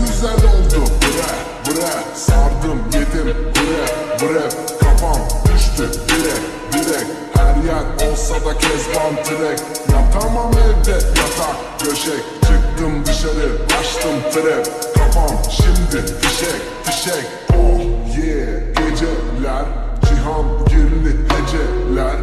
güzel oldu. Bre bre sardım yedim. Bre bre Kafam düştü. Direk direk Her yer olsa da kezban direk Yatamam evde yatak döşek Çıktım dışarı açtım trap Kafam şimdi fişek fişek. Oh yeah geceler. Cihan girli heceler.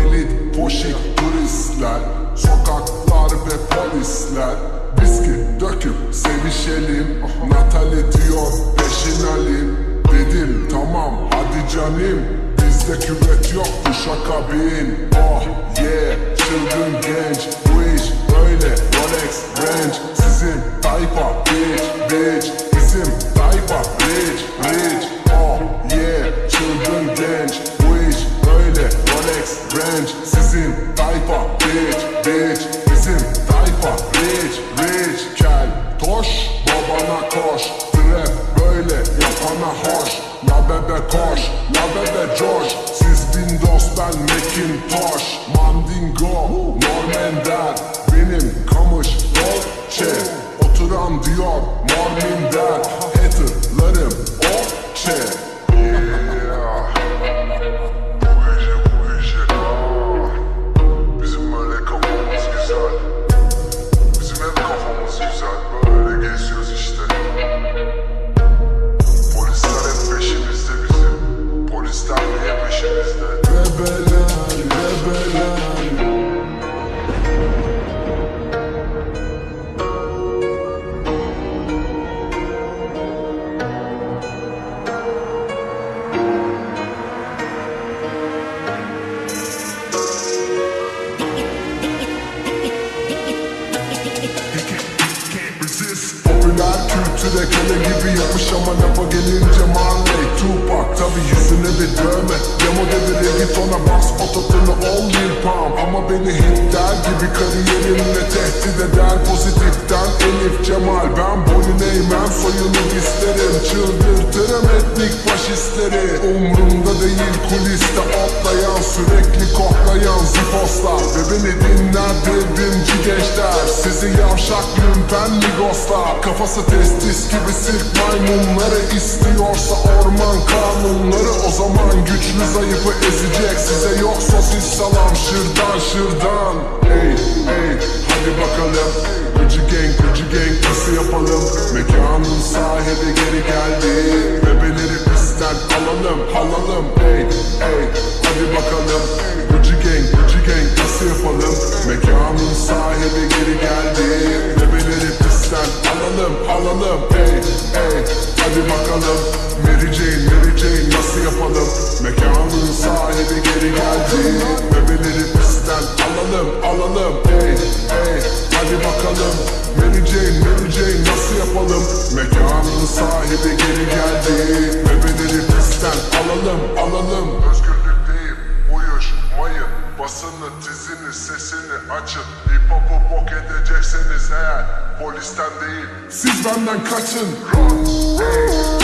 Elit poşik turistler. Sokaklar ve polisler. Viski döküp sevişelim. Natali diyor peşin alayım Dedim tamam hadi canım. Bizde küvet yoktu şaka bin Oh yeah çılgın genç. Bu iş böyle Rolex Range. Sizin tayfa bitch bitch. Bizim tayfa rich rich. Oh yeah çılgın genç. Bu iş böyle Rolex Range. Sizin tayfa bitch bitch yapana hoş La bebe koş la bebe coş. Siz Windows ben Macintosh Mandingo Normender Benim kamış Dolce. Oturan diyor Morminder Haterlarım Okçe kültüre köle gibi yapış ama lafa gelince Marley Tupac Tabi yüzüne bir dövme. Demo dedi reggaetona bas ototunu ol Lil Pump Ama beni hit der gibi kariyerimle tehdit eder. Pozitiften Elif Cemal Ben boyun eğmem soyunu isterim Çıldırtırım faşistleri Umrumda değil kuliste otlayan Sürekli koklayan ziposlar Ve beni dinler devrimci gençler Sizi yavşak lümpen migoslar. Kafası testis gibi sirk maymunları istiyorsa orman kanunları O zaman güçlü zayıfı ezecek. Size yok sosis salam şırdan şırdan. Ey ey hadi bakalım gıcı gang alalım Ey ey hadi bakalım Gıcı gang gıcı gang nasıl yapalım? Mekanın sahibi geri geldi Bebeleri pistten alalım alalım Ey ey hadi bakalım Mary Jane Mary Jane nasıl yapalım? Mekanın sahibi Basını dizini sesini açın Hip hop'u bok edecekseniz eğer Polisten değil. Siz benden kaçın. Run, hey,